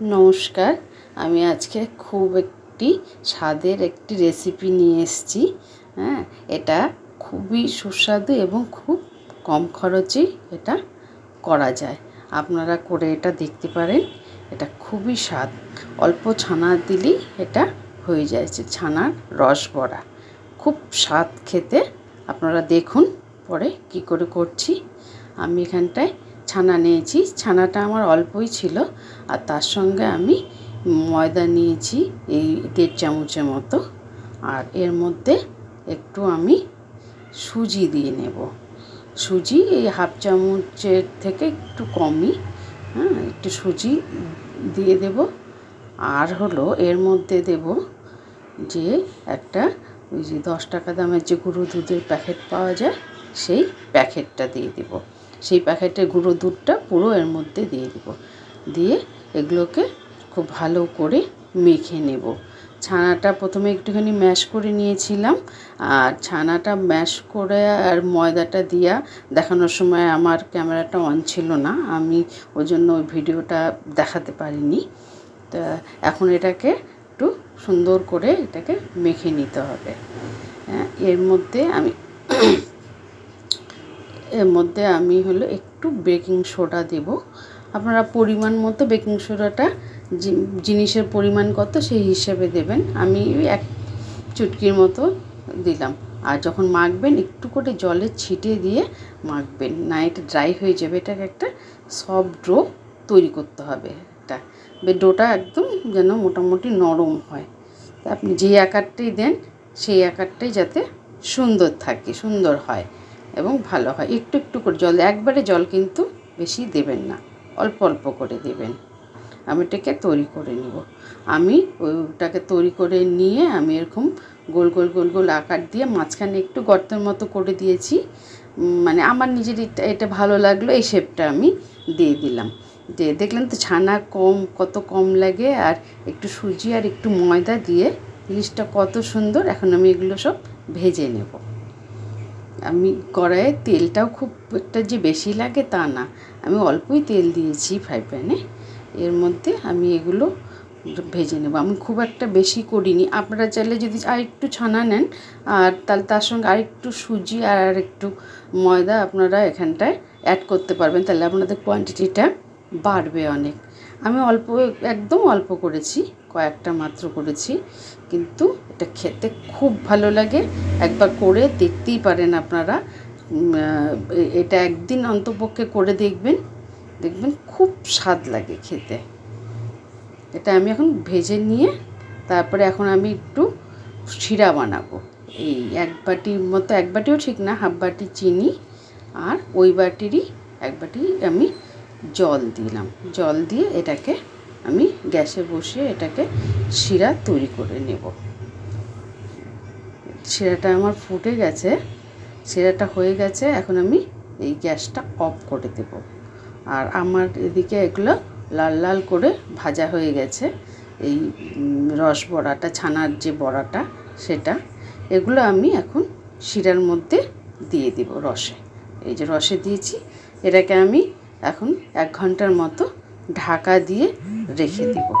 নমস্কার, আমি আজকে খুব একটি স্বাদের একটি রেসিপি নিয়ে এসেছি। হ্যাঁ এটা খুবই সুস্বাদু এবং খুব কম খরচে এটা করা যায়। আপনারা করে এটা দেখতে পারেন, এটা খুবই স্বাদ। অল্প ছানা দিলেই এটা হয়ে যায় ছানার রস বড়া। খুব স্বাদ খেতে, আপনারা দেখুন পরে কি করে করছি। আমি এখানটায় ছানা নিয়েছি। ছানাটা আমার অল্পই ছিল আর তার সঙ্গে আমি ময়দা নিয়েছি এই দেড় চামচের মতো। আর এর মধ্যে একটু আমি সুজি দিয়ে নেব। সুজি এই হাফ চামচের থেকে একটু কমই হ্যাঁ একটু সুজি দিয়ে দেব। আর হলো এর মধ্যে দেব যে একটা ওই যে দশ টাকা দামের যে গুঁড়ো দুধের প্যাকেট পাওয়া যায়, সেই প্যাকেটটা দিয়ে দেব। সেই প্যাকেটের গুঁড়ো দুধটা পুরো এর মধ্যে দিয়ে দেব। দিয়ে এগুলোকে খুব ভালো করে মেখে নেব। ছানাটা প্রথমে একটুখানি ম্যাশ করে নিয়েছিলাম। আর ছানাটা ম্যাশ করে আর ময়দাটা দিয়া দেখানোর সময় আমার ক্যামেরাটা অন ছিল না। আমি ওই জন্য ওই ভিডিওটা দেখাতে পারিনি। তা এখন এটাকে একটু সুন্দর করে এটাকে মেখে নিতে হবে। হ্যাঁ এর মধ্যে আমি এর মধ্যে আমি হলো একটু বেকিং সোডা দেব। আপনারা পরিমাণ মতো বেকিং সোডাটা জিনিসের পরিমাণ কত সেই হিসেবে দেবেন। আমি এক চুটকির মতো দিলাম। আর যখন মাখবেন, একটু করে জলে ছিটিয়ে দিয়ে মাখবেন। না, এটা ড্রাই হয়ে যাবে। এটাকে একটা সফট ডো তৈরি করতে হবে এটা। ডোটা একদম যেন মোটামুটি নরম হয়। তা আপনি যে আকারটাই দেন, সেই আকারটাই যাতে সুন্দর থাকে, সুন্দর হয়। এবং ভালো হয়। একটু একটু করে জল, একবারে জল কিন্তু বেশি দেবেন না। অল্প অল্প করে দেবেন। আমি এটাকে তৈরি করে নিব। আমি ওইটাকে তৈরি করে নিয়ে আমি এরকম গোল গোল গোল গোল আকার দিয়ে মাঝখানে একটু গর্তের মতো করে দিয়েছি। মানে আমার নিজের এটা এটা ভালো লাগল, এই শেপটা আমি দিয়ে দিলাম। যে দেখলেন তো ছানা কম, কত কম লাগে। আর একটু সুজি আর একটু ময়দা দিয়ে জিনিসটা কত সুন্দর। এখন আমি এগুলো সব ভেজে নেব। আমি কড়াইয়ে তেলটাও খুব একটা যে বেশি লাগে তা না। আমি অল্পই তেল দিয়েছি ফ্রাই প্যানে। এর মধ্যে আমি এগুলো ভেজে নেব। আমি খুব একটা বেশি করিনি। আপনারা চাইলে যদি আর একটু ছানা নেন, আর তাহলে তার সঙ্গে আরেকটু সুজি আর আর একটু ময়দা আপনারা এখানটায় অ্যাড করতে পারবেন। তাহলে আপনাদের কোয়ান্টিটিটা বাড়বে অনেক। আমি অল্প, একদম অল্প করেছি, কয়েকটা মাত্র করেছি। কিন্তু এটা খেতে খুব ভালো লাগে। একবার করে দেখতেই পারেন আপনারা। এটা একদিন অন্তপক্ষে করে দেখবেন। দেখবেন খুব স্বাদ লাগে খেতে। এটা আমি এখন ভেজে নিয়ে তারপরে এখন আমি একটু শিরা বানাবো। এই এক বাটির মতো, এক বাটিও ঠিক না, হাফ বাটি চিনি আর ওই বাটিরই এক বাটি আমি জল দিলাম। জল দিয়ে এটাকে আমি গ্যাসে বসিয়ে এটাকে শিরা তৈরি করে নেব। শিরাটা আমার ফুটে গেছে শিরাটা হয়ে গেছে, এখন আমি এই গ্যাসটা অফ করে দেব। আর আমার এদিকে এগুলো লাল লাল করে ভাজা হয়ে গেছে, এই রস বড়াটা, ছানার যে বড়াটা, সেটা। এগুলো আমি এখন শিরার মধ্যে দিয়ে দিব রসে। এই যে রসে দিয়েছি, এটাকে আমি এখন এক ঘণ্টার মতো ঢাকা দিয়ে রেখে দেবো।